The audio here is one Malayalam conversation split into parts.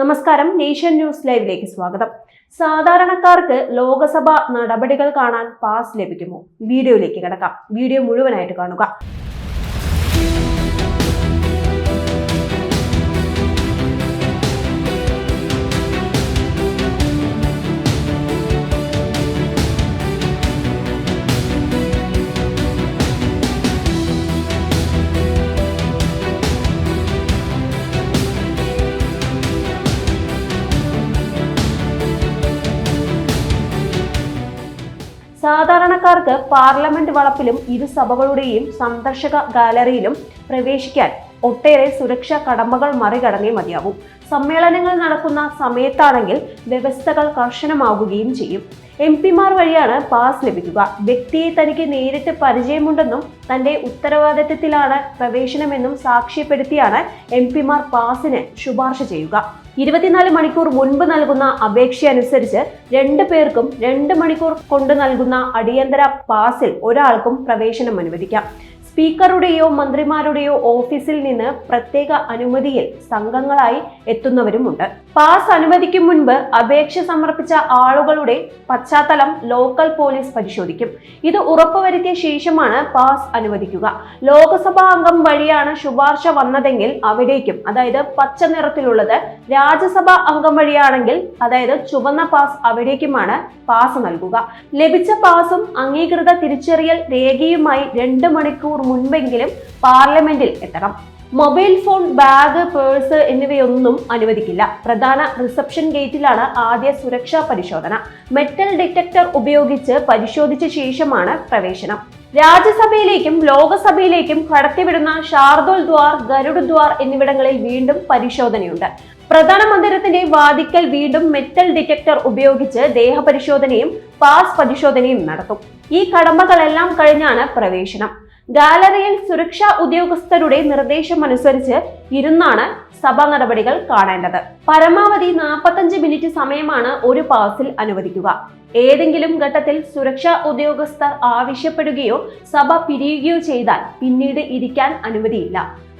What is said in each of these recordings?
നമസ്കാരം. നേഷൻ ന്യൂസ് ലൈവിലേക്ക് സ്വാഗതം. സാധാരണക്കാർക്ക് ലോകസഭ നടപടികൾ കാണാൻ പാസ് ലഭിക്കുമോ? വീഡിയോയിലേക്ക് കിടക്കാം. വീഡിയോ മുഴുവനായിട്ട് കാണുക. സാധാരണക്കാർക്ക് പാർലമെന്റ് വളപ്പിലും ഇരു സഭകളുടെയും സന്ദർശക ഗാലറിയിലും പ്രവേശിക്കാൻ ഒട്ടേറെ സുരക്ഷാ കടമ്പകൾ മറികടന്നേ മതിയാവും. സമ്മേളനങ്ങൾ നടക്കുന്ന സമയത്താണെങ്കിൽ വ്യവസ്ഥകൾ കർശനമാവുകയും ചെയ്യും. എം പിമാർ വഴിയാണ് പാസ് ലഭിക്കുക. വ്യക്തിയെ തനിക്ക് നേരിട്ട് പരിചയമുണ്ടെന്നും തന്റെ ഉത്തരവാദിത്തത്തിലാണ് പ്രവേശനമെന്നും സാക്ഷ്യപ്പെടുത്തിയാണ് എം പിമാർ പാസിന് ശുപാർശ ചെയ്യുക. ഇരുപത്തിനാല് മണിക്കൂർ മുൻപ് നൽകുന്ന അപേക്ഷ അനുസരിച്ച് രണ്ട് പേർക്കും രണ്ട് മണിക്കൂർ കൊണ്ട് നൽകുന്ന അടിയന്തര പാസിൽ ഒരാൾക്കും പ്രവേശനം അനുവദിക്കാം. സ്പീക്കറുടെയോ മന്ത്രിമാരുടെയോ ഓഫീസിൽ നിന്ന് പ്രത്യേക അനുമതിയിൽ സംഘങ്ങളായി എത്തുന്നവരുമുണ്ട്. പാസ് അനുമതിക്കും മുൻപ് അപേക്ഷ സമർപ്പിച്ച ആളുകളുടെ പശ്ചാത്തലം ലോക്കൽ പോലീസ് പരിശോധിക്കും. ഇത് ഉറപ്പുവരുത്തിയ ശേഷമാണ് പാസ് അനുവദിക്കുക. ലോക്സഭാ അംഗം വഴിയാണ് ശുപാർശ വന്നതെങ്കിൽ അവിടേക്കും അതായത് പച്ച നിറത്തിലുള്ളത് രാജ്യസഭാ അംഗം വഴിയാണെങ്കിൽ അതായത് ചുവന്ന പാസ് അവിടേക്കുമാണ് പാസ് നൽകുക. ലഭിച്ച പാസും അംഗീകൃത തിരിച്ചറിയൽ രേഖയുമായി രണ്ട് മണിക്കൂർ മുൻപെങ്കിലും പാർലമെന്റിൽ എത്തണം. മൊബൈൽ ഫോൺ ബാഗ് പേഴ്സ് എന്നിവയൊന്നും അനുവദിക്കില്ല. പ്രധാന റിസപ്ഷൻ ഗേറ്റിലാണ് ആദ്യ സുരക്ഷാ പരിശോധന. മെറ്റൽ ഡിറ്റക്ടർ ഉപയോഗിച്ച് പരിശോധിച്ച ശേഷമാണ് പ്രവേശനം. രാജ്യസഭയിലേക്കും ലോകസഭയിലേക്കും കടത്തിവിടുന്ന ഷാർദുൽ ദ്വാർ ഗരുഡ് ദ്വാർ എന്നിവിടങ്ങളിൽ വീണ്ടും പരിശോധനയുണ്ട്. പ്രധാന മന്ദിരത്തിന്റെ വാതിക്കൽ വീണ്ടും മെറ്റൽ ഡിറ്റക്ടർ ഉപയോഗിച്ച് ദേഹപരിശോധനയും പാസ് പരിശോധനയും നടത്തും. ഈ കടമ്പകളെല്ലാം കഴിഞ്ഞാണ് പ്രവേശനം. ഗാലറിയിൽ സുരക്ഷാ ഉദ്യോഗസ്ഥരുടെ നിർദ്ദേശം അനുസരിച്ച് ഇരുന്നാണ് സഭാ നടപടികൾ കാണേണ്ടത്. പരമാവധി നാൽപ്പത്തഞ്ച് മിനിറ്റ് സമയമാണ് ഒരു പാസിൽ അനുവദിക്കുക. ഏതെങ്കിലും ഘട്ടത്തിൽ സുരക്ഷാ ഉദ്യോഗസ്ഥർ ആവശ്യപ്പെടുകയോ സഭ പിരിയുകയോ ചെയ്താൽ പിന്നീട് ഇരിക്കാൻ അനുമതിയില്ല.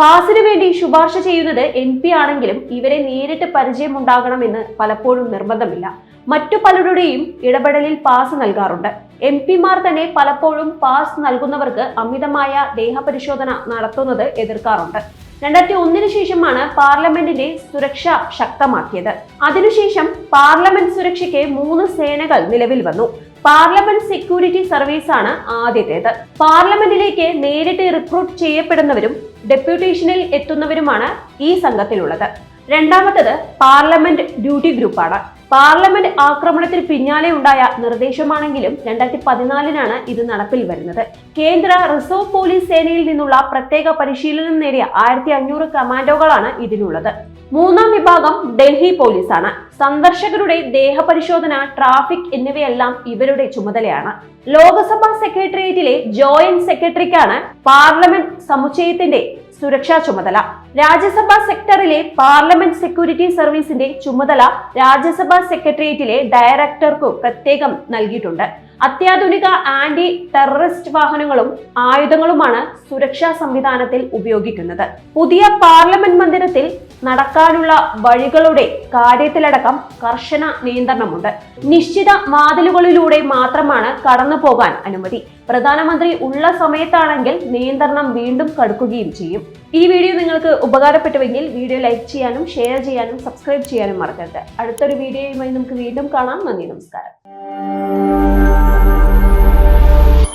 പാസിന് വേണ്ടി ശുപാർശ ചെയ്യുന്നത് എം പി ആണെങ്കിലും ഇവരെ നേരിട്ട് പരിചയമുണ്ടാകണമെന്ന് പലപ്പോഴും നിർബന്ധമില്ല. മറ്റു പലരുടെയും ഇടപെടലിൽ പാസ് നൽകാറുണ്ട്. എം പിമാർ തന്നെ പലപ്പോഴും പാസ് നൽകുന്നവർക്ക് അമിതമായ ദേഹപരിശോധന നടത്തുന്നത് എതിർക്കാറുണ്ട്. രണ്ടായിരത്തി ഒന്നിന് ശേഷമാണ് പാർലമെന്റിന്റെ സുരക്ഷ ശക്തമാക്കിയത്. അതിനുശേഷം പാർലമെന്റ് സുരക്ഷയ്ക്ക് മൂന്ന് സേനകൾ നിലവിൽ വന്നു. പാർലമെന്റ് സെക്യൂരിറ്റി സർവീസ് ആണ് ആദ്യത്തേത്. പാർലമെന്റിലേക്ക് നേരിട്ട് റിക്രൂട്ട് ചെയ്യപ്പെടുന്നവരും ഡെപ്യൂട്ടേഷനിൽ എത്തുന്നവരുമാണ് ഈ സംഘത്തിലുള്ളത്. രണ്ടാമത്തത് പാർലമെന്റ് ഡ്യൂട്ടി ഗ്രൂപ്പാണ്. പാർലമെന്റ് ആക്രമണത്തിന് പിന്നാലെ ഉണ്ടായ നിർദ്ദേശമാണെങ്കിലും രണ്ടായിരത്തി പതിനാലിനാണ് ഇത് നടപ്പിൽ വരുന്നത്. കേന്ദ്ര റിസർവ് പോലീസ് സേനയിൽ നിന്നുള്ള പ്രത്യേക പരിശീലനം നേടിയ ആയിരത്തി അഞ്ഞൂറ് കമാൻഡോകളാണ് ഇതിനുള്ളത്. മൂന്നാം വിഭാഗം ഡൽഹി പോലീസാണ്. സന്ദർശകരുടെ ദേഹപരിശോധന ട്രാഫിക് എന്നിവയെല്ലാം ഇവരുടെ ചുമതലയാണ്. ലോക്സഭാ സെക്രട്ടേറിയറ്റിലെ ജോയിന്റ് സെക്രട്ടറിക്കാണ് പാർലമെന്റ് സമുച്ചയത്തിന്റെ സുരക്ഷാ ചുമതല. രാജ്യസഭാ സെക്ടറിലെ പാർലമെന്റ് സെക്യൂരിറ്റി സർവീസിന്റെ ചുമതല രാജ്യസഭാ സെക്രട്ടേറിയറ്റിലെ ഡയറക്ടർക്കു പ്രത്യേകം നൽകിയിട്ടുണ്ട്. അത്യാധുനിക ആന്റി ടെററിസ്റ്റ് വാഹനങ്ങളും ആയുധങ്ങളുമാണ് സുരക്ഷാ സംവിധാനത്തിൽ ഉപയോഗിക്കുന്നത്. പുതിയ പാർലമെന്റ് മന്ദിരത്തിൽ നടക്കാനുള്ള വഴികളുടെ കാര്യത്തിലടക്കം കർശന നിയന്ത്രണമുണ്ട്. നിശ്ചിത വാതിലുകളിലൂടെ മാത്രമാണ് കടന്നു പോകാൻ അനുമതി. പ്രധാനമന്ത്രി ഉള്ള സമയത്താണെങ്കിൽ നിയന്ത്രണം വീണ്ടും കടുക്കുകയും ചെയ്യും. ഈ വീഡിയോ നിങ്ങൾക്ക് ഉപകാരപ്പെട്ടുവെങ്കിൽ വീഡിയോ ലൈക്ക് ചെയ്യാനും ഷെയർ ചെയ്യാനും സബ്സ്ക്രൈബ് ചെയ്യാനും മറക്കരുത്. അടുത്തൊരു വീഡിയോയുമായി നമുക്ക് വീണ്ടും കാണാം. നന്ദി നമസ്കാരം.